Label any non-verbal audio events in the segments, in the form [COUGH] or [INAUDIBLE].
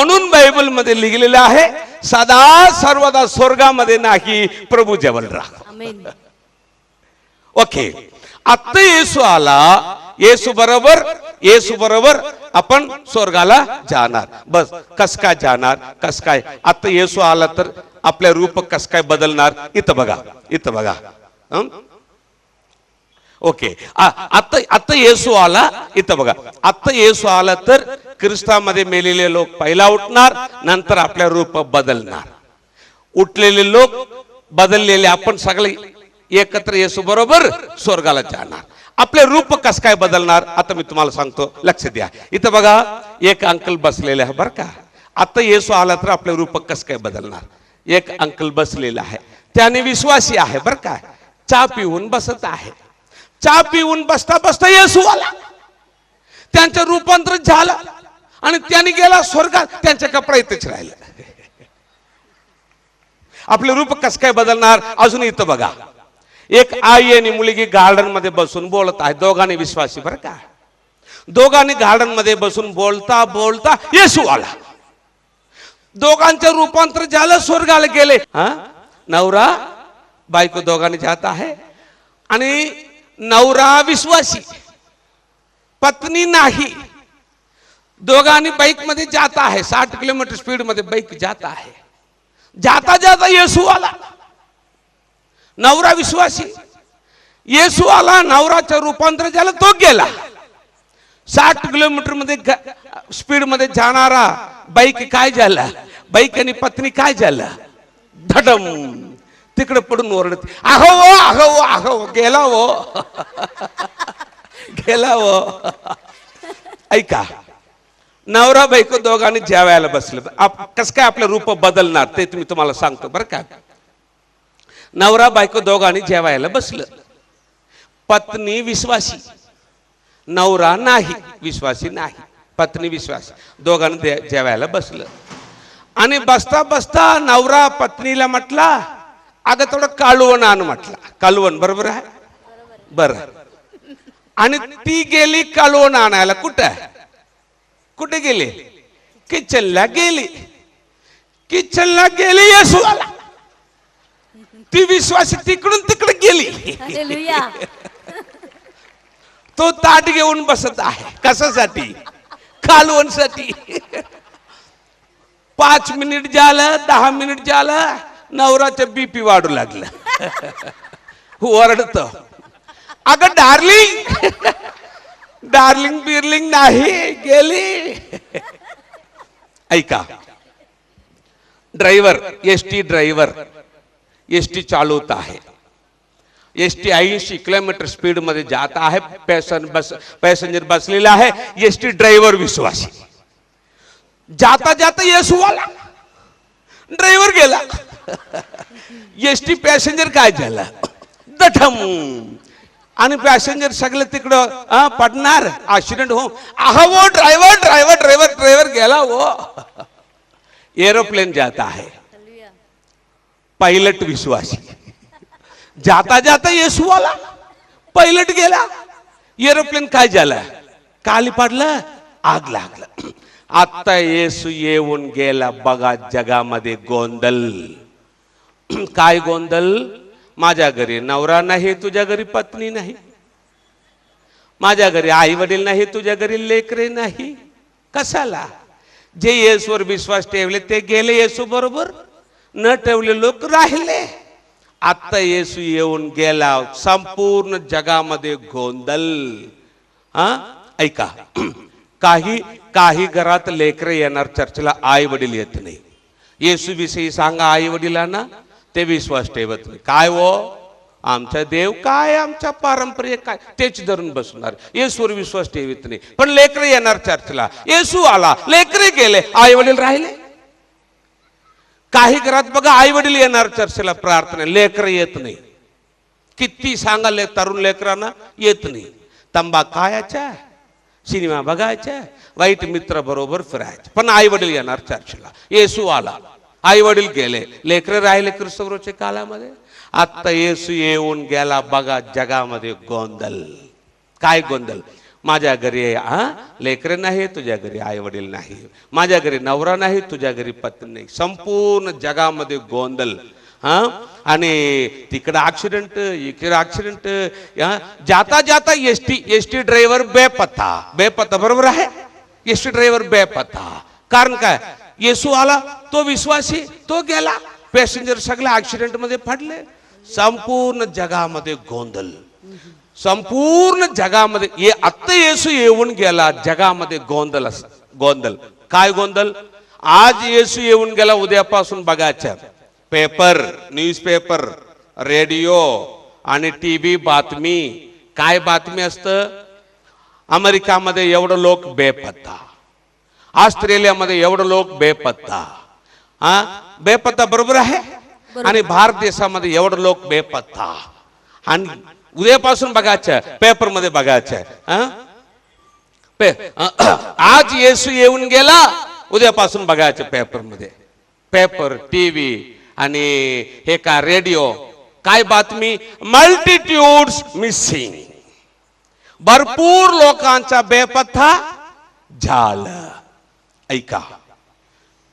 म्हणून बायबलमध्ये लिहिलेलं आहे सदा सर्वदा स्वर्गामध्ये नाही प्रभू जवळ राहा. आमेन ओके आता येसू आला येसू बरोबर येसू बरोबर आपण स्वर्गाला जाणार. बस कस काय जाणार कस काय? आता येसू आला तर आपल्या रूप कस काय बदलणार? इथं बघा इथं बघा? ओके आता आता येसू आला इथं बघा आता येसू आला तर ख्रिस्तामध्ये मेलेले लोक पहिला उठणार नंतर आपल्या रूप बदलणार उठलेले लोक बदललेले आपण सगळे एकत्र येसू बरोबर स्वर्गाला जाणार आपले रूप कस काय बदलणार आता मी तुम्हाला सांगतो लक्ष द्या इथं बघा एक अंकल बसलेले आहे बरं का आता येसू आला तर आपले रूप कस काय बदलणार एक अंकल बसलेला आहे त्याने विश्वासी आहे बरं का चहा पिऊन बसत आहे चहा पिऊन बसता बसता येसू आला. त्यांचं रूपांतर झालं आणि त्यांनी गेला स्वर्गात त्यांच्या कपडा इथेच राहिलं. आपले रूप कस काय बदलणार? अजून इथं बघा. एक आई आणि मुलगी गार्डनमध्ये बसून बोलत आहे दोघांनी विश्वासी बरं का? दोघांनी गार्डनमध्ये बसून बोलता बोलता येशू आला. दोघांचं रूपांतर झालं स्वर्गाला गेले. हा? नवरा बायको दोघांनी जात आहे. आणि नवरा विश्वासी. पत्नी नाही. दोघांनी बाईकमध्ये जात आहे. साठ किलोमीटर स्पीडमध्ये बाईक जात आहे. जाता जाता येसू आला. नवरा विश्वासी. येसू आला नवराचं रूपांतर झालं तो गेला. साठ किलोमीटरमध्ये स्पीडमध्ये जाणारा बाईक काय झाला? बाईक आणि पत्नी काय झालं? धडम. तिकडे पडून ओरडत अहो वो, अहो वो, अहो गेला वो [LAUGHS] गेला वो ऐका नवरा बायको दोघांनी जेवायला बसलं. कसं काय आपलं रूप बदलणार ते तुम्ही तुम्हाला सांगतो बरं का? नवरा बायको दोघांनी जेवायला बसलं. पत्नी विश्वासी नवरा नाही विश्वासी नाही पत्नी विश्वासी. दोघांनी जेवायला बसलं. आणि बसता बसता नवरा पत्नीला म्हटला अगं थोडं कालवण आण म्हटला. कालवण बरोबर आहे? बरं. आणि ती गेली कालवण आणायला. कुठं? कुठे गेले? किचनला गेली. किचनला गेली येसू आला. ती विश्वासी तिकडून तिकडे गेली. तो ताट घेऊन बसत आहे. कशासाठी? कालवणसाठी. पाच मिनिट झालं दहा मिनिट झालं. नवराचं बीपी वाढू लागलं. ओरडत अगं डार्लिंग डार्लिंग बिर्लिंग नाही गेली. ऐका. Driver S T driver S T चालवत आहे. एस टी ऐंशी किलोमीटर स्पीडमध्ये जात आहे पॅसन बस पॅसेंजर बसलेला आहे एस टी ड्रायव्हर विश्वासी. जाता जाता येसू आला ड्रायव्हर गेला. [LAUGHS] एस टी पॅसेंजर काय झाला? दठम. आणि पॅसेंजर सगळे तिकडं हा, पडणार ऍक्सिडेंट हो अहो ड्रायव्हर ड्रायव्हर ड्रायव्हर ड्रायव्हर गेला वो. [LAUGHS] एरोप्लेन जात आहे. पायलट विश्वासी. जाता जाता येसू आला. पायलट गेला. एरोप्लेन काय झालं? काली पडलं आग लागलं. [CLEARS THROAT] आता येसू येऊन गेला बघा जगामध्ये गोंधळ [CLEARS THROAT] काय गोंधळ माझ्या घरी नवरा नाही तुझ्या घरी पत्नी नाही. माझ्या घरी आई वडील नाही तुझ्या घरी लेकरे नाही. कशाला? जे येसूवर विश्वास ठेवले ते गेले येसू बरोबर? न ठेवले लोक राहिले. आत्ता येसू येऊन गेला संपूर्ण जगामध्ये गोंधळ हा? ऐका. [CLEARS THROAT] काही काही घरात लेकरे येणार चर्चेला आई वडील येत नाही. येसू विषयी सांगा आई वडिलांना ते विश्वास ठेवत नाही. काय वो आमचा देव काय? आमच्या पारंपरिक काय? तेच धरून बसणार. येसूवर विश्वास ठेवत नाही. पण लेकरे येणार चर्चला. येसू आला. लेकरे गेले. आई वडील राहिले. काही घरात बघा आई वडील येणार चर्चेला प्रार्थना. लेकर येत नाही. किती सांगाले तरुण लेकरांना? येत नाही. तंबा खायचा सिनेमा बघायचा वाईट मित्र बरोबर फिरायचं. पण आई वडील येणार चर्चला. येसू आला. आई वडील गेले. लेकरं राहिले क्रिस्तवरोच्या काळामध्ये. आत्ता येसू येऊन गेला बघा जगामध्ये गोंधल. काय गोंधल? माझ्या घरी हा? लेकरे नाही तुझ्या घरी आई वडील नाही. माझ्या घरी नवरा नाही तुझ्या घरी पत्नी नाही. संपूर्ण जगामध्ये गोंधल हा? आणि तिकडं ऍक्सिडेंट इकडे ऍक्सिडेंट जाता जाता S T S T driver बेपत्ता. बेपत्ता बरोबर आहे? एस टी ड्रायव्हर बेपत्ता. कारण काय? येसू आला तो विश्वासी तो गेला. पॅसेंजर सगळे ऍक्सिडेंटमध्ये पडले. संपूर्ण जगामध्ये गोंधळ. संपूर्ण जगामध्ये ये आत्ता येसू येऊन गेला जगामध्ये गोंधळ अस- गोंधळ. काय गोंधळ? आज येसू येऊन गेला उद्यापासून बघायचं. पेपर न्यूजपेपर रेडिओ आणि टी व्ही बातमी. काय बातमी असतं? अमेरिकामध्ये एवढं लोक बेपत्ता. ऑस्ट्रेलियामध्ये एवढं लोक बेपत्ता. हा? बेपत्ता बरोबर आहे? आणि भारत देशामध्ये एवढं लोक बेपत्ता. आणि उद्यापासून बघायचं पेपरमध्ये बघायचं हा? पे- आज येसू येऊन गेला उद्यापासून बघायचं पेपरमध्ये पेपर टीव्ही आणि हे का रेडिओ. काय बातमी? Multitudes missing. भरपूर लोकांचा बेपत्ता झालं. ऐका.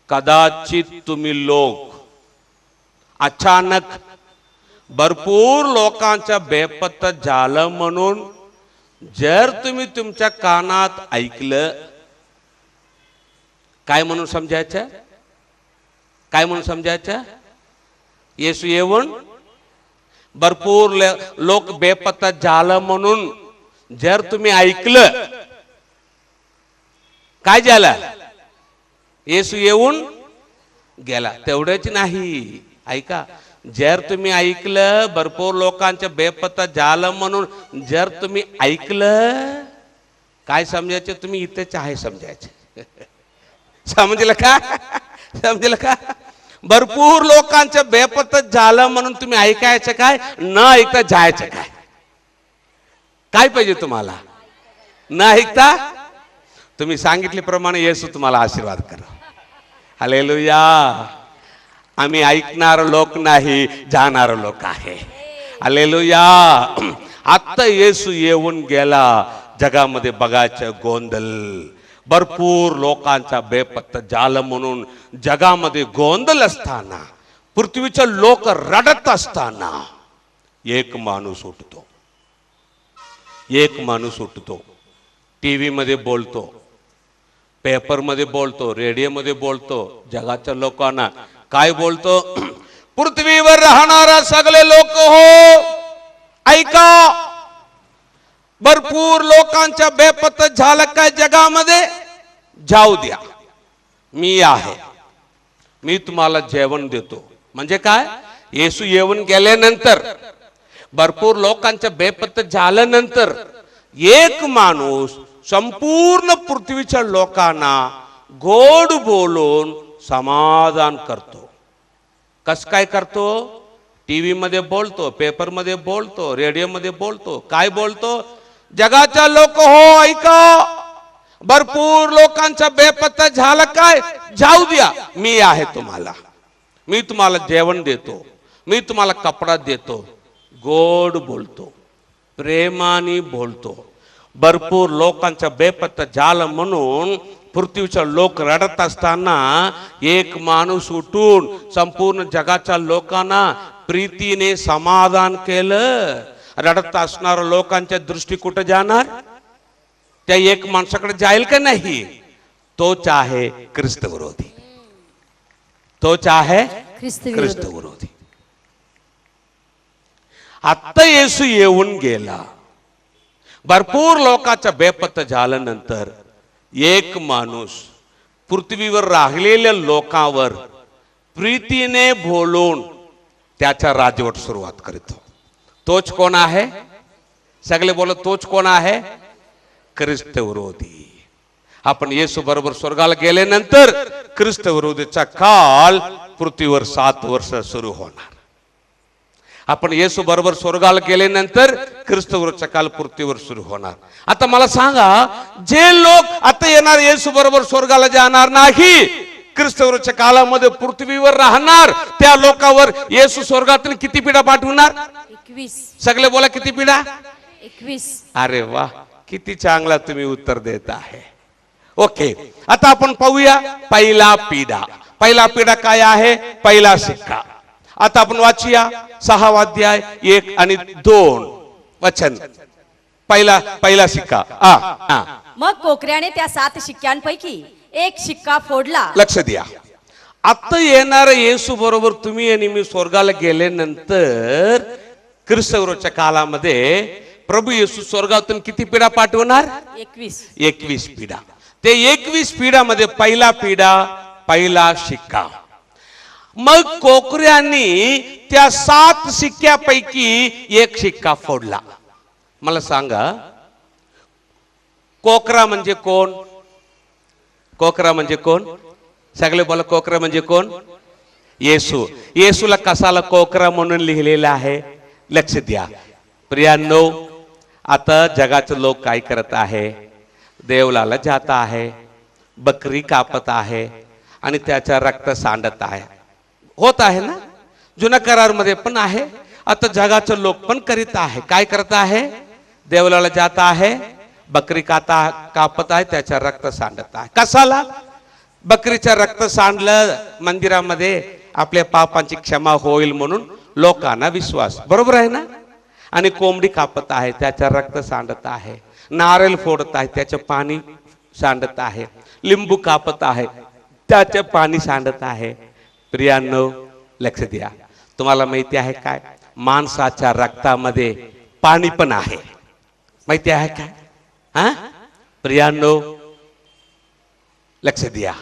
कदाचित तुम्ही लोक अचानक भरपूर लोकांचा बेपत्ता झालं म्हणून जर तुम्ही तुमच्या कानात ऐकलं काय म्हणून समजायचं? काय म्हणून समजायचं? येसू येऊन भरपूर लोक बेपत्ता झालं म्हणून जर तुम्ही ऐकलं काय झालं? येसू येऊन गेला. तेवढंच नाही. ऐका जर तुम्ही ऐकलं भरपूर लोकांचं बेपत्ता झालं म्हणून जर तुम्ही ऐकलं काय समजायचं? तुम्ही इथेच आहे समजायचे. [LAUGHS] समजलं का? [LAUGHS] समजलं का? भरपूर लोकांचं बेपत्ता झालं म्हणून तुम्ही ऐकायचं काय? न ऐकता जायचं काय? काय पाहिजे तुम्हाला? न ऐकता? तुम्ही सांगितल्याप्रमाणे येसू तुम्हाला आशीर्वाद करा. हालेलुया. आम्ही ऐकणार लोक नाही जाणार लोक आहे. हालेलुया. आत्ता येसू येऊन गेला जगामध्ये बघायचं गोंधळ भरपूर लोकांचा बेपत्ता झालं म्हणून जगामध्ये गोंधळ असताना पृथ्वीचे लोक रडत असताना एक माणूस उठतो. एक माणूस उठतो. टी व्हीमध्ये बोलतो. पेपरमध्ये बोलतो रेडिओमध्ये बोलतो जगाच्या लोकांना काय बोलतो? पृथ्वीवर राहणारा सगळे लोक हो ऐका. भरपूर लोकांच्या बेपत झालं काय जगामध्ये? जाऊ द्या. मी आहे. मी तुम्हाला जेवण देतो. म्हणजे काय? येसू येऊन गेल्यानंतर भरपूर लोकांच्या बेपत झाल्यानंतर एक माणूस संपूर्ण पृथ्वीच्या लोकांना गोड बोलून समाधान करतो कस काय करतो टी व्हीमध्ये बोलतो पेपरमध्ये बोलतो रेडिओमध्ये बोलतो काय बोलतो जगाच्या लोक हो ऐका भरपूर लोकांचा बेपत्ता झाला काय जाऊ द्या मी आहे तुम्हाला मी तुम्हाला जेवण देतो मी तुम्हाला कपडा देतो गोड बोलतो प्रेमाने बोलतो भरपूर लोकांचा बेपत्ता झालं म्हणून पृथ्वीचा लोक रडत असताना एक माणूस उठून संपूर्ण जगाच्या लोकांना प्रीतीने समाधान केलं. रडत असणाऱ्या लोकांच्या दृष्टी कुठं जाणार? त्या एक माणसाकडे जाईल का नाही? तोच आहे ख्रिस्त विरोधी तोच आहे ख्रिस्त ख्रिस्त विरोधी विरोधी आत्ता येसू येऊन गेला. भरपूर लोकांचा बेपत्ता झाल्यानंतर एक माणूस पृथ्वीवर राहिलेल्या लोकांवर प्रीतीने बोलून त्याच्या राजवट सुरुवात करतो तोच कोण आहे? सगळे बोलत तोच कोण आहे? ख्रिस्त विरोधी. आपण येसू बरोबर स्वर्गाला गेल्यानंतर ख्रिस्त विरोधीचा काल पृथ्वीवर सात वर्ष सुरू होणार. आपण येसू बरोबर स्वर्गाला गेल्यानंतर ख्रिस्त विरोधचा काल पृथ्वीवर सुरू होणार. आता मला सांगा जे लोक आता येणार येसू बरोबर स्वर्गाला जाणार नाही ख्रिस्त विरोधच्या कालामध्ये पृथ्वीवर राहणार त्या लोकांवर येसू स्वर्गातून किती पिढा पाठवणार? एकवीस. सगळे बोला किती पिढा? एकवीस. अरे वा किती चांगला तुम्ही उत्तर देत आहे. ओके आता आपण पाहूया पहिला पिढा. पहिला पिढा काय आहे? पहिला सिक्का आता आपण वाचूया सहावा अध्याय एक आणि दोन. वचन. पहिला पहिला आ, आ. मग कोकऱ्याने त्या सात शिक्क्यांपैकी एक शिक्का फोडला. लक्ष द्या. आता येणार येसू बरोबर तुम्ही आणि मी स्वर्गाला गेल्यानंतर ख्रिस्तवरोच्या काळामध्ये प्रभू येसू स्वर्गातून किती पिढा पाठवणार? एकवीस. एकवीस पिढा. ते एकवीस पिढ्यामध्ये पहिला पिढा पहिला शिक्का. मग कोकऱ्यांनी त्या सात शिक्क्यापैकी एक शिक्का फोडला. मला सांगा कोकरा म्हणजे कोण? कोकरा म्हणजे कोण? सगळे बोला कोकरा म्हणजे कोण? येसू. येसूला कसाला कोकरा म्हणून लिहिलेलं आहे? लक्ष द्या. प्रियांनो आता जगाचे लोक काय करत आहे? देवलाला जात आहे बकरी कापत आहे आणि त्याचा रक्त सांडत आहे. होत आहे ना? जुन्या करारमध्ये पण आहे आता जगाचं लोक पण करीत आहे. काय करत आहे? देवलाला जात आहे बकरी काता कापत आहे त्याच्या रक्त सांडत आहे. कसाला बकरीचं रक्त सांडलं मंदिरामध्ये आपल्या पापांची क्षमा होईल म्हणून लोकांना विश्वास. बरोबर आहे ना? आणि कोंबडी कापत आहे त्याच्या रक्त सांडत आहे. नारळ फोडत आहे त्याचं पाणी सांडत आहे. लिंबू कापत आहे त्याचे पाणी सांडत आहे. प्रियांनो लक्ष द्या. तुम्हाला माहिती आहे काय? माणसाच्या रक्तामध्ये पाणी पण आहे. माहिती आहे काय? हा? प्रियांनो लक्ष द्या.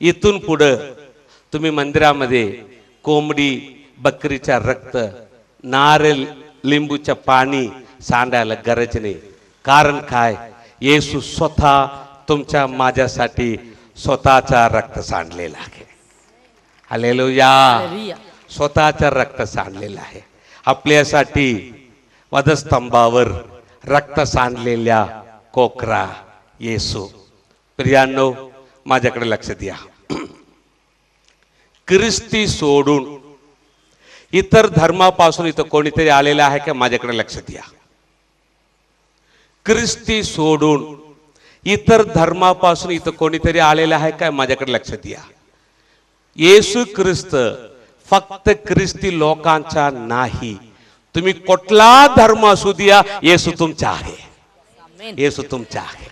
इथून पुढं तुम्ही मंदिरामध्ये कोंबडी बकरीचा रक्त नारळ लिंबूचं पाणी सांडायला गरज नाही. कारण काय? येसू स्वतः तुमच्या माझ्यासाठी स्वतःचा रक्त सांडलेला आहे. हलेलो या स्वतःच्या रक्त सांडलेलं आहे. आपल्यासाठी वधस्तंभावर रक्त सांडलेल्या कोकरा येसू. प्रियांनो माझ्याकडे लक्ष द्या. [CLEARS THROAT] ख्रिस्ती सोडून इतर धर्मापासून इथं कोणीतरी आलेलं आहे का? माझ्याकडे लक्ष द्या. ख्रिस्ती सोडून इतर धर्मापासून इथं कोणीतरी आलेलं आहे काय माझ्याकडे लक्ष द्या. येशू ख्रिस्त फक्त ख्रिस्ती लोकांचा नाही. तुम्ही कुठला धर्म असू द्या येशू तुमचा आहे. येशू तुमचा आहे.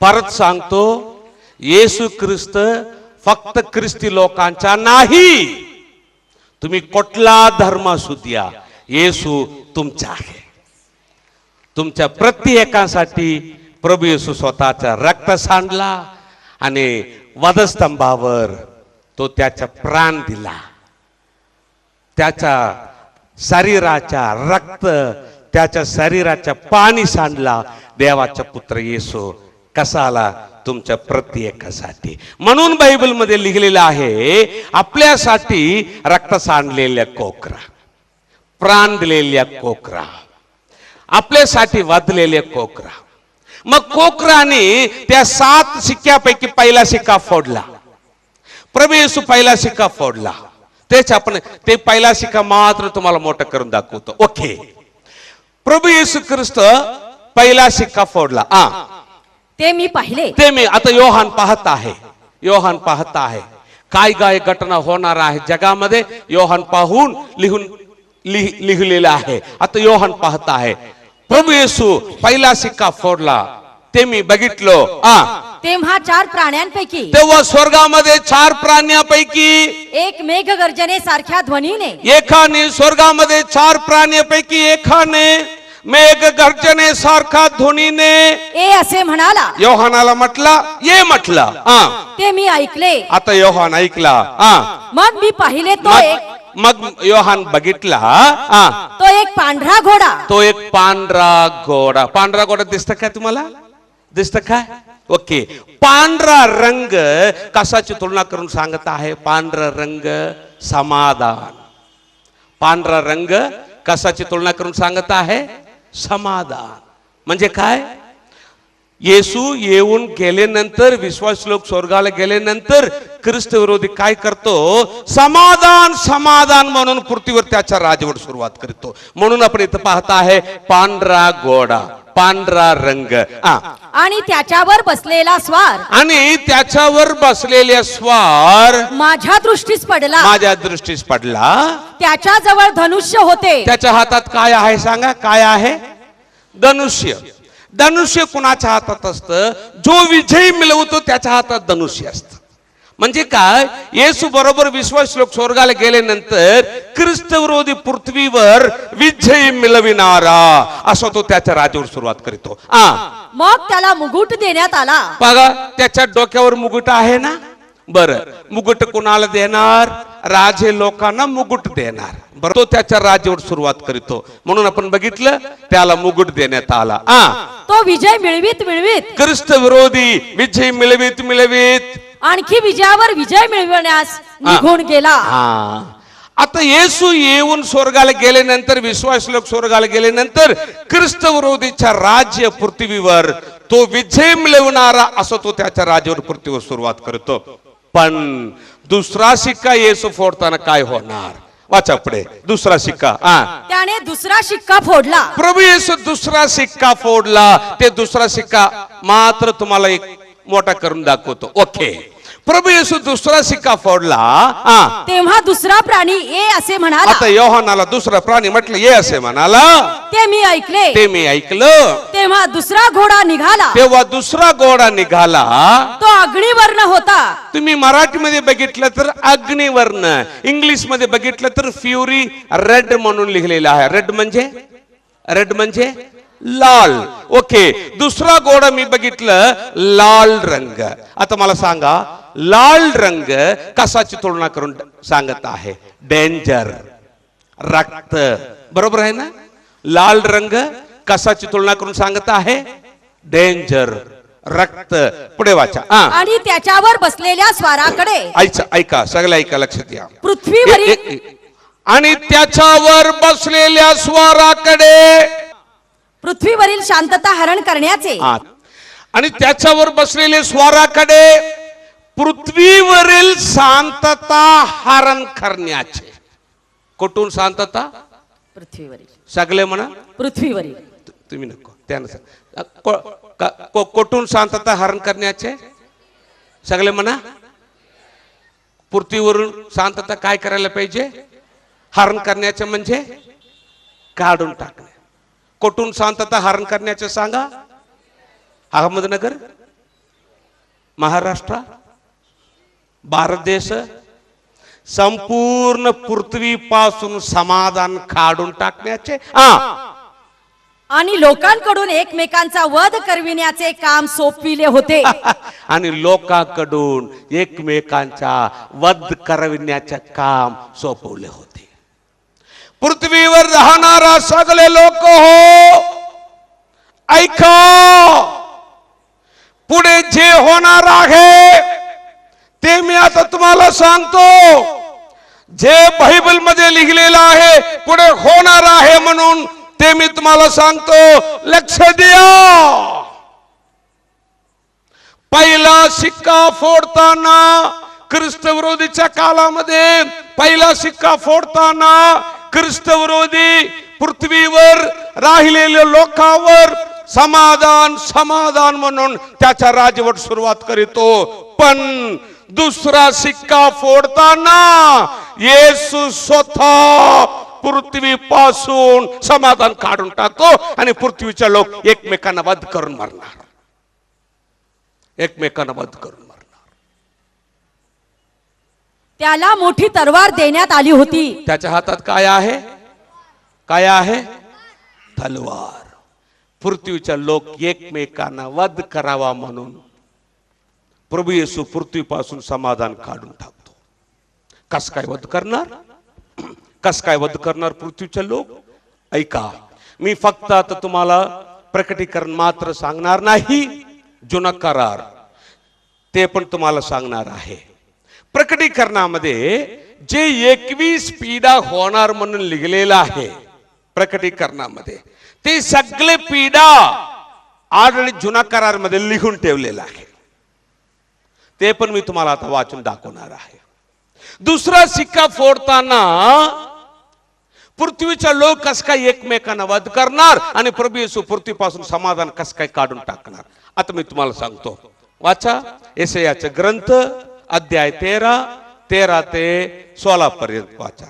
परत सांगतो येशू ख्रिस्त फक्त ख्रिस्ती लोकांचा नाही. तुम्ही कुठला धर्म असू द्या येशू तुमचा आहे. तुमच्या प्रत्येकासाठी प्रभू येशू स्वतःचा रक्त सांडला आणि वधस्तंभावर तो त्याचा प्राण दिला. त्याच्या शरीराच्या रक्त त्याच्या शरीराच्या पाणी सांडला. देवाचा पुत्र येसो कसा आला तुमच्या प्रत्येकासाठी? म्हणून बायबलमध्ये लिहिलेलं आहे आपल्यासाठी रक्त सांडलेल्या कोकरा प्राण दिलेल्या कोकरा आपल्यासाठी वादलेल्या कोकरा. मग कोकराने त्या सात शिक्क्यापैकी पहिला शिक्का फोडला. प्रभू येशू पहिला शिक्का फोडला. तेच आपण ते पहिला शिक्का मात्र तुम्हाला मोठं करून दाखवतो. ओके. प्रभू येशू ख्रिस्त पहिला शिक्का फोडला. आ. ते मी पाहिले. ते मी आता योहान पाहत आहे. योहान पाहत आहे. काय काय घटना होणार आहे जगामध्ये? योहान पाहून लिहून लिह- लिहिलेलं आहे. आता योहान पाहत आहे. प्रभू येशू पहिला शिक्का फोडला. ते मी बघितलो. आ. तेव्हा चार प्राण्यांपैकी तेव्हा स्वर्गामध्ये चार प्राण्यांपैकी एक मेघ गर्जने सारख्या ध्वनीने एकाने स्वर्गामध्ये चार प्राण्यांपैकी एकाने मेघ गर्जने सारखा ध्वनीने ए असे म्हणाला. योहानाला म्हटला ये म्हटलं. ते मी ऐकले. आता योहान ऐकला. मग मी पाहिले तो एक मग मग योहान बघितला तो एक पांढरा घोडा. तो एक पांढरा घोडा. पांढरा घोडा दिसत काय तुम्हाला? दिसत काय? ओके. पांढरा रंग कशाची तुलना करून सांगत आहे? पांढरा रंग समाधान. पांढरा रंग कशाची तुलना करून सांगत आहे? समाधान. म्हणजे काय? येसू येऊन गेल्यानंतर विश्वास लोक स्वर्गाला गेल्यानंतर ख्रिस्त विरोधी काय करतो? समाधान समाधान म्हणून पृथ्वीवर त्याच्या राजवट सुरुवात करतो. म्हणून आपण इथं पाहत आहे पांढरा घोडा. पांढरा रंग. आणि त्याच्यावर बसलेला स्वार. आणि त्याच्यावर बसलेल्या स्वार माझ्या दृष्टीस पडला. माझ्या दृष्टीस पडला. त्याच्याजवळ धनुष्य होते. त्याच्या हातात काय आहे सांगा? काय आहे? धनुष्य. धनुष्य कुणाच्या हातात असतं? जो विजय मिळवतो त्याच्या हातात धनुष्य असतं. म्हणजे काय? येसू बरोबर विश्वास लोक स्वर्गाला गेल्यानंतर ख्रिस्त विरोधी पृथ्वीवर विजय मिळविणारा असं तो त्याच्या राजावर सुरुवात करतो. आ मग त्याला मुकुट देण्यात आला. बघा त्याच्या डोक्यावर मुकुट आहे ना? बर. मुकुट कोणाला देणार? राजे लोकांना मुकुट देणार. बरं तो त्याच्या राजावर सुरुवात करतो. म्हणून आपण बघितलं त्याला मुकुट देण्यात आला. आ तो विजय मिळवीत मिळवीत. ख्रिस्त विरोधी विजय मिळवित मिळवित. आणखी विजयावर विजय मिळवण्यास निघून गेला. आता येसू येऊन स्वर्गाला गेल्यानंतर विश्वास लोक स्वर्गाला गेल्यानंतर ख्रिस्त विरोधीच्या राज्य पृथ्वीवर तो विजय मिळवणारा असं तो त्याच्या राज्यावर पृथ्वीवर सुरुवात करतो. पण दुसरा शिक्का येसू फोडताना काय होणार? वाचा पुढे. दुसरा शिक्का. त्याने दुसरा शिक्का फोडला. प्रभू येसू दुसरा शिक्का फोडला. ते दुसरा शिक्का मात्र तुम्हाला एक मोठा करून दाखवतो. ओके. प्रभू येसू दुसरा शिक्का फोडला. हा. तेव्हा दुसरा प्राणी ए असे म्हणाला. आता योहानाला दुसरा प्राणी म्हटलं ये असे म्हणाला. ते मी ऐकले. ते मी ऐकलं. तेव्हा दुसरा घोडा निघाला. तेव्हा दुसरा घोडा निघाला. तो अग्निवर्ण होता. तुम्ही मराठीमध्ये बघितलं तर अग्निवर्ण इंग्लिशमध्ये बघितलं तर फ्युरी रेड म्हणून लिहिलेलं आहे. रेड म्हणजे? रेड म्हणजे? लाल. ओके. दुसरा घोडा मी बघितलं लाल रंग. आता मला सांगा लाल रंग कसाची तुलना करून सांगत आहे? डेंजर रक्त. बरोबर आहे ना? लाल रंग कसाची तुलना करून सांगत आहे? डेंजर रक्त. पुढे वाचा. आणि त्याच्यावर बसलेल्या स्वाराकडे. ऐका ऐका सगळं ऐका लक्षात या पृथ्वीवरील आणि त्याच्यावर बसलेल्या स्वाराकडे. पृथ्वीवरील शांतता हरण करण्याचे. आणि त्याच्यावर बसलेले स्वाराकडे पृथ्वीवरील शांतता हरण करण्याचे. कुठून शांतता? पृथ्वीवरील. सगळे म्हणा. पृथ्वीवरील. तुम्ही नको. त्यानं सांग. को- का- को- कोठून शांतता हरण करण्याचे? सगळे म्हणा. पृथ्वीवरून शांतता काय करायला पाहिजे? हरण करण्याचे म्हणजे काढून टाकणे. कोठून शांतता हरण करण्याचे सांगा? अहमदनगर? महाराष्ट्र? भारत देश? संपूर्ण पृथ्वीपासून समाधान काढून टाकण्याचे? आणि लोकांकडून एकमेकांचा वध करविण्याचे काम सोपविले होते. [LAUGHS] आणि लोकांकडून एकमेकांचा वध करविण्याचे काम सोपवले होते. पृथ्वीवर राहणारा सगळे लोक हो. ऐका. पुढे जे होणार आहे ते मी आता तुम्हाला सांगतो. जे बायबलमध्ये लिहिलेलं आहे पुढे होणार आहे म्हणून ते मी तुम्हाला सांगतो. लक्ष द्या. पहिला शिक्का फोडताना ख्रिस्त विरोधीच्या पहिला शिक्का फोडताना ख्रिस्तविरोधी पृथ्वीवर राहिलेल्या लोकांवर समाधान समाधान म्हणून त्याच्या राजवट सुरुवात करीतो. पण दुसरा शिक्का फोडताना येसू स्वतः पृथ्वीपासून समाधान काढून टाकतो आणि पृथ्वीचे लोक एकमेकांना वध करून मारणार. एकमेकांना वध करून. त्याला मोठी तरवार देण्यात आली होती. त्याच्या हातात काय आहे? काय आहे? तलवार. पृथ्वीचे लोक एकमेकांना वध करावा म्हणून प्रभू येसू पृथ्वीपासून समाधान काढून टाकतो. कस काय वध करणार? कस काय वध करणार पृथ्वीचे लोक? ऐका मी फक्त आता तुम्हाला प्रकटीकरण मात्र सांगणार नाही जुना करार. ते पण तुम्हाला सांगणार आहे. प्रकटीकरणामध्ये जे एकवीस पीडा होणार म्हणून लिहिलेलं आहे प्रकटीकरणामध्ये ते सगळे पिढा ऑलरेडी जुना करारमध्ये लिहून ठेवलेलं आहे. ते पण मी तुम्हाला आता वाचून दाखवणार आहे. दुसरा सिक्का फोडताना पृथ्वीच्या लोक कस काय एकमेकांना वध करणार आणि प्रभू येशू पृथ्वीपासून समाधान कस काय काढून टाकणार? आता मी तुम्हाला सांगतो. वाचा याचे ग्रंथ अध्याय तेरा तेरा ते सोळा पर्यंत वाचा.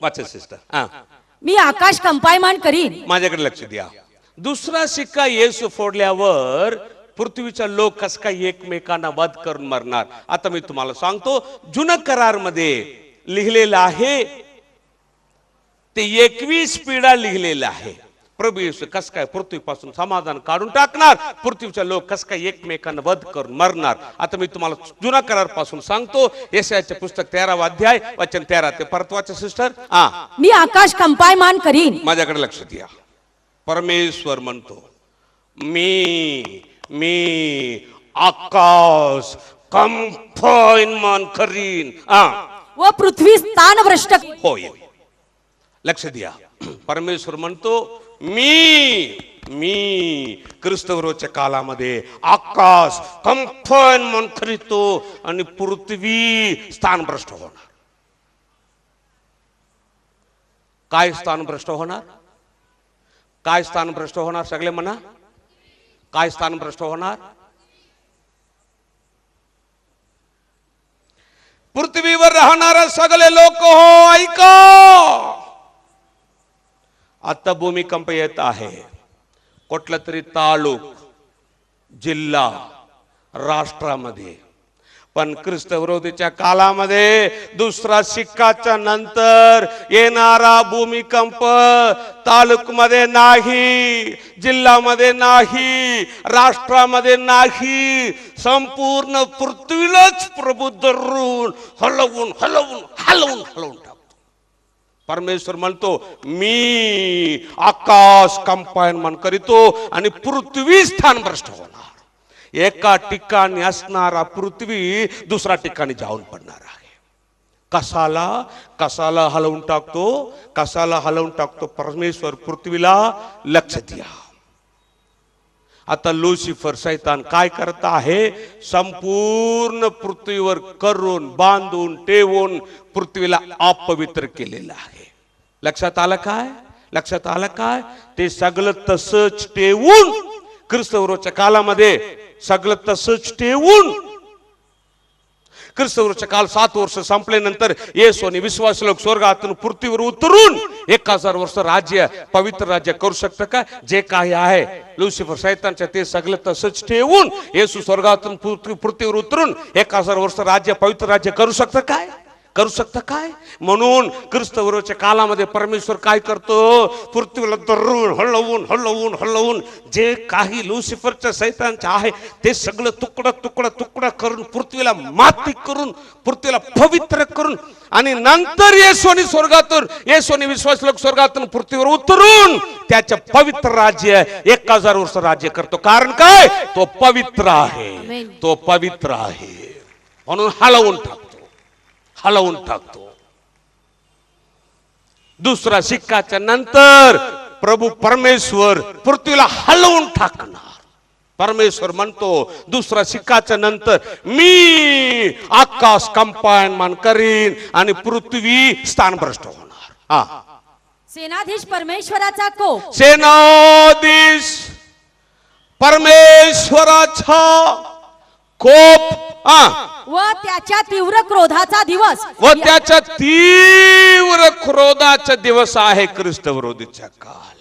वाचा सिस्टर हा. मी आकाश कंपायमान करीन. माझ्याकडे लक्ष द्या. दुसरा सिक्का येसू फोडल्यावर पृथ्वीचा लोक कस काय एकमेकांना वध करून मरणार? आता मी तुम्हाला सांगतो जुन करारमध्ये लिहिलेलं आहे ते एकवीस पिढा लिहिलेलं आहे. प्रभू येशू कस काय पृथ्वीपासून समाधान काढून टाकणार? पृथ्वीच्या लोक कस काय एकमेकांना वध करून मरणार? आता मी तुम्हाला जुना करारपासून सांगतो यशाचे पुस्तक तेरावा अध्याय वचन तेरा ते परत वाचा सिस्टर. हा. मी आकाश कंपायमान करीन. माझ्याकडे लक्ष द्या. परमेश्वर म्हणतो मी मी आकाश कंफाईनमान करीन. हा. व पृथ्वी स्थानभ्रष्ट होय. लक्ष द्या. परमेश्वर म्हणतो मी मी क्रिस्तवरोच्या कालामध्ये आकाश कंफन करीतो आणि पृथ्वी स्थानभ्रष्ट होणार. काय स्थानभ्रष्ट होणार? काय स्थानभ्रष्ट होणार सगळे म्हणा? काय स्थानभ्रष्ट होणार? पृथ्वीवर राहणारे सगळे लोक हो ऐका! आता भूमिकंप येत आहे. कुठला तरी तालुक जिल्हा राष्ट्रामध्ये. पण ख्रिस्तविरोधीच्या काळामध्ये कालामध्ये दुसरा शिक्काच्या नंतर येणारा भूमिकंप तालुकमध्ये नाही जिल्ह्यामध्ये नाही राष्ट्रामध्ये नाही. संपूर्ण पृथ्वीलाच प्रबुद्ध धरून हलवून हलवून हलवून हलवून टाकतो परमेश्वर म्हणतो मी आकाश कंपायनमान करीतो आणि पृथ्वी स्थान भ्रष्ट होणार. एका ठिकाणी असणारा पृथ्वी दुसऱ्या ठिकाणी जाऊन पडणार आहे. कसाला कसाला हलवून टाकतो? कसाला हलवून टाकतो परमेश्वर पृथ्वीला? लक्ष द्या. आता लुसिफर सैतान काय करत आहे? संपूर्ण पृथ्वीवर करून बांधून ठेवून पृथ्वीला अपवित्र केलेलं आहे. लक्षात आलं काय? लक्षात आलं काय? ते सगळं तसंच ठेवून ख्रिस्तवरोच्या कालामध्ये सगळं तसंच ठेवून ख्रिस्तवरच्या काल सात वर्ष संपल्यानंतर येसू विश्वास लोक स्वर्गातून पृथ्वीवर उतरून एक हजार वर्ष राज्य पवित्र राज्य करू शकतं का? जे काही आहे लुसिफर सैतानच्या ते सगळं तसंच ठेवून येसू स्वर्गातून पृथ्वी पृथ्वीवर उतरून एक हजार वर्ष राज्य पवित्र राज्य करू शकतं काय? करू शकतं काय? म्हणून ख्रिस्तवरोच्या कालामध्ये परमेश्वर काय करतो? पृथ्वीला धरून हलवून हलवून हलवून जे काही लुसिफरच्या सैतांचे आहे ते सगळं तुकडं तुकडं तुकडं करून पृथ्वीला माती करून पृथ्वीला पवित्र करून आणि नंतर येसोनी स्वर्गातून येसोनी विश्वास लोक स्वर्गातून पृथ्वीवर उतरून त्याच्या पवित्र राज्य एक हजार वर्ष राज्य करतो. कारण काय? तो पवित्र आहे. तो पवित्र आहे. म्हणून हलवून टाकतो हलवून टाकतो. दुसरा शिक्काच्या नंतर प्रभू परमेश्वर पृथ्वीला हलवून टाकणार. परमेश्वर म्हणतो दुसरा शिक्काच्या नंतर मी आकाश कंपायनमान करीन आणि पृथ्वी स्थानभ्रष्ट होणार. हा सेनाधीश परमेश्वराचा कोप. सेनाधीश परमेश्वराचा कोप. हा. व त्याच्या तीव्र क्रोधाचा दिवस. व त्याच्या तीव्र क्रोधाचा दिवस आहे ख्रिस्त विरोधीचा काल.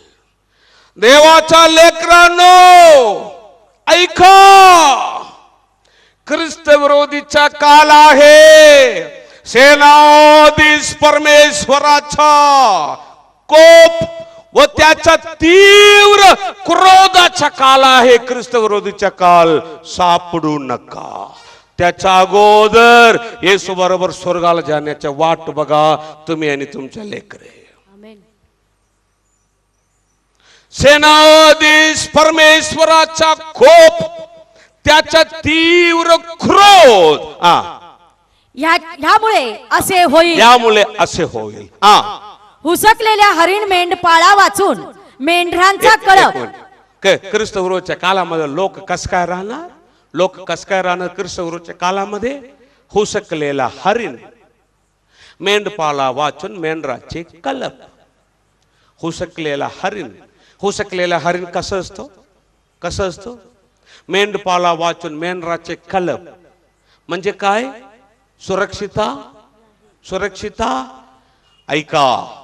देवाच्या लेकरांनो ऐका. विरोधीचा काल आहे सेनाधीश परमेश्वराचा कोप. व त्याचा तीव्र क्रोधाचा काल आहे ख्रिस्त विरोधीचा काल. सापडू नका. त्याच्या अगोदर येसू बरोबर स्वर्गाला जाण्याच्या वाट बघा तुम्ही आणि तुमच्या लेकरे. सेनाधीश परमेश्वराचा कोप त्याचा तीव्र क्रोध. ह्या- ह्यामुळे असे होईल. यामुळे असे होईल. हा हुसकलेल्या हरिण मेंढपाळा वाचून मेंढरांचा कळप. ख्रिस्तपूर्वच्या कालामध्ये लोक कस काय राहणार? लोक कस काय राहणार ख्रिस्तपूर्वच्या कालामध्ये? हुसकलेला हरिण. मेंढपाला वाचून मेंढराचे कलप. हुसकलेला हरिण. हुसकलेला हरिण कसं असतो? कसं असतो? मेंढपाला वाचून मेंढराचे कलप. म्हणजे काय? सुरक्षिता? सुरक्षिता? ऐका.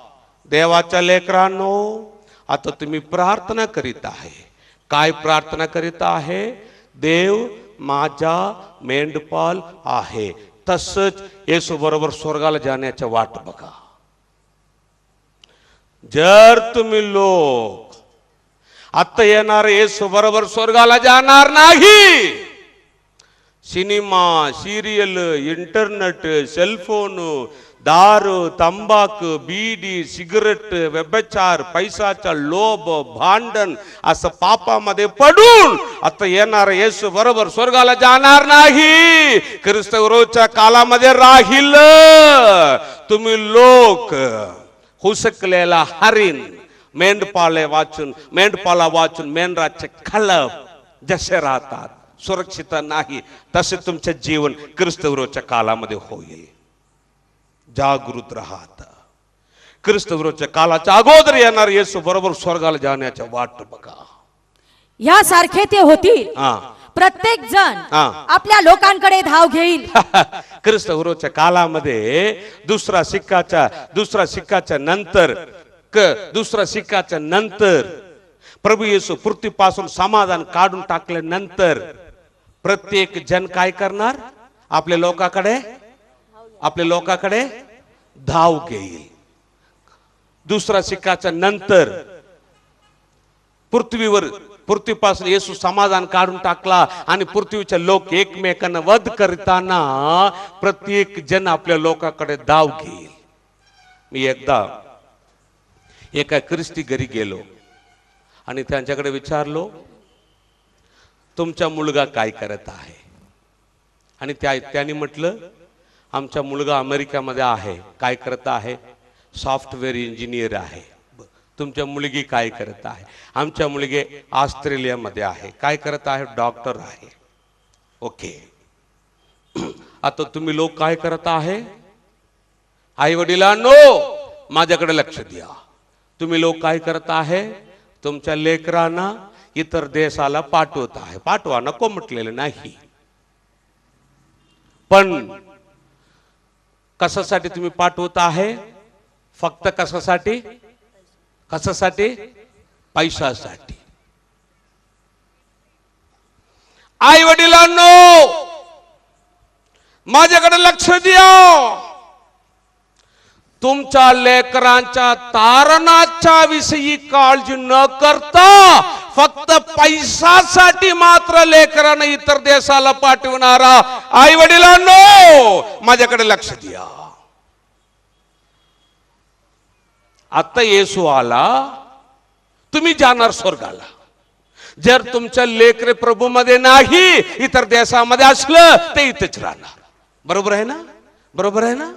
देवाच्या लेकरांनो आता तुम्ही प्रार्थना करीत आहे. काय प्रार्थना करीत आहे? देव माझा मेंढपाल आहे. तसंच येसू बरोबर स्वर्गाला जाण्याच्या वाट बघा. जर तुम्ही लोक आता येणार येसू बरोबर स्वर्गाला जाणार नाही. सिनेमा सिरियल इंटरनेट सेलफोन दारू तंबाखू बीडी सिगरेट व्यभचार पैसाचा लोभ भांडण असं पापामध्ये पडून आता येणार येसू बरोबर स्वर्गाला जाणार नाही. ख्रिस्तवरोच्या कालामध्ये राहील. तुम्ही लोक हुसकलेला हरिण मेंढपाले वाचून मेंढपाला वाचून मेंढराचे खलप जसे राहतात सुरक्षित नाही तसे तुमचे जीवन ख्रिस्तविरोच्या कालामध्ये होईल. जागृत राहत. ख्रिस्तविरोच्या कालाच्या अगोदर येणार येसू बरोबर स्वर्गाला जाण्याच्या वाट बघा. यासारखे ते होतील. हा. प्रत्येक जण हा. आपल्या लोकांकडे धाव घेईल. [LAUGHS] ख्रिस्त गुरुच्या कालामध्ये दुसरा सिक्काच्या दुसरा सिक्काच्या नंतर क दुसरा सिक्काच्या नंतर प्रभू येसू पृथ्वीपासून समाधान काढून टाकल्यानंतर प्रत्येक जन काय करणार? आपल्या लोकाकडे आपल्या लोकाकडे धाव घेईल. दुसरा शिक्काच्या नंतर पृथ्वीवर पृथ्वीपासून येसू समाधान काढून टाकला आणि पृथ्वीचे लोक एकमेकांना वध करताना प्रत्येक जन आपल्या लोकाकडे धाव घेईल. मी एकदा एका ख्रिस्ती घरी गेलो आणि त्यांच्याकडे विचारलो तुमचा मुलगा काय करत आहे? आणि त्या त्यांनी म्हटलं आमचा मुलगा अमेरिकामध्ये आहे काय करत आहे? सॉफ्टवेअर इंजिनियर आहे. तुमच्या मुलगी काय करत आहे? आमच्या मुलगी ऑस्ट्रेलियामध्ये आहे. काय करत आहे? डॉक्टर आहे. ओके. आता तुम्ही लोक काय करत आहे? आई वडिलांनो माझ्याकडे लक्ष द्या. तुम्ही लोक काय करत आहे? तुमच्या लेकरांना इतर देशाला पाठवत आहे. पाठवा नको म्हटलेलं नाही. पण कशासाठी तुम्ही पाठवत आहे? फक्त कशासाठी? कशासाठी? पैशासाठी. आई वडिलांनो माझ्याकडे लक्ष द्या. तुमच्या लेकरांच्या तारणाच्या विषयी काळजी न करता फक्त पैशासाठी मात्र लेकरांना इतर देशाला पाठवणारा आई वडिलांनो माझ्याकडे लक्ष द्या. आता येसू आला तुम्ही जाणार स्वर्गाला. जर तुमच्या लेकरे प्रभूमध्ये नाही इतर देशामध्ये असलं ते इथेच राहणार. बरोबर आहे ना? बरोबर आहे ना?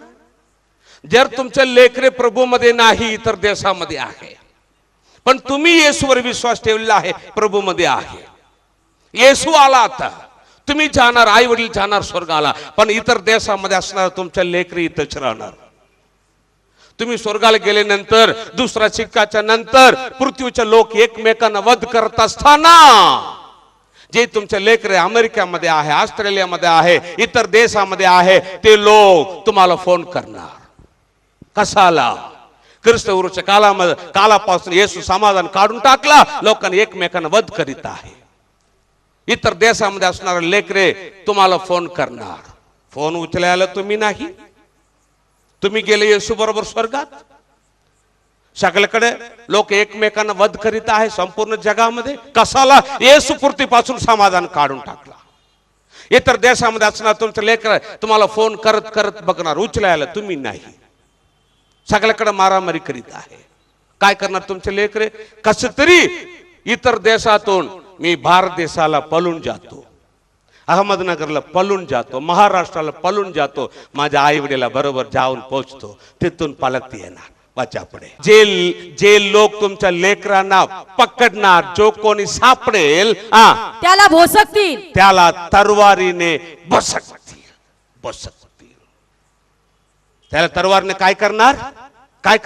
जर तुमच्या लेकरे प्रभूमध्ये नाही इतर देशामध्ये आहे. पण तुम्ही येसूवर विश्वास ठेवलेला आहे प्रभूमध्ये आहे. येसू आला आता. तुम्ही जाणार आई वडील जाणार स्वर्गाला पण इतर देशामध्ये असणार तुमच्या लेकरी इथंच राहणार. तुम्ही स्वर्गाला गेल्यानंतर दुसऱ्या शिक्काच्या नंतर पृथ्वीचे लोक एकमेकांना वध करत असताना जे तुमचे लेकरे अमेरिकेमध्ये आहे ऑस्ट्रेलियामध्ये आहे इतर देशामध्ये आहे ते लोक तुम्हाला फोन करणार. कसाला ख्रिस्तवरूच्या कालामध्ये कालापासून येसू समाधान काढून टाकला. लोकांनी एकमेकांना वध करीत आहे. इतर देशामध्ये असणारे लेकरे तुम्हाला फोन करणार. फोन उचलायला तुम्ही नाही. तुम्ही गेले येसू बरोबर स्वर्गात. सगळ्याकडे लोक एकमेकांना वध करीत आहे संपूर्ण जगामध्ये. कसाला येसू पूर्तीपासून समाधान काढून टाकला. इतर देशामध्ये असणार तुमचं लेकर तुम्हाला फोन करत करत बघणार उचलायला तुम्ही नाही. सगळ्याकडे मारामारी करीत आहे. काय करणार तुमचे लेकरे? कस तरी इतर देशातून मी भारत देशाला पळून जातो. अहमदनगरला पळून जातो महाराष्ट्राला पळून जातो माझ्या आई वडिला बरोबर जाऊन पोहोचतो तिथून पालत येणार. वाचा पुढे. जे जे लोक तुमच्या लेकरांना पकडणार जो कोणी सापडेल हा त्याला भोसकतील. त्याला तरवारीने बसकतील बसकतील त्याला तरवारने काय करणार? काय करणार?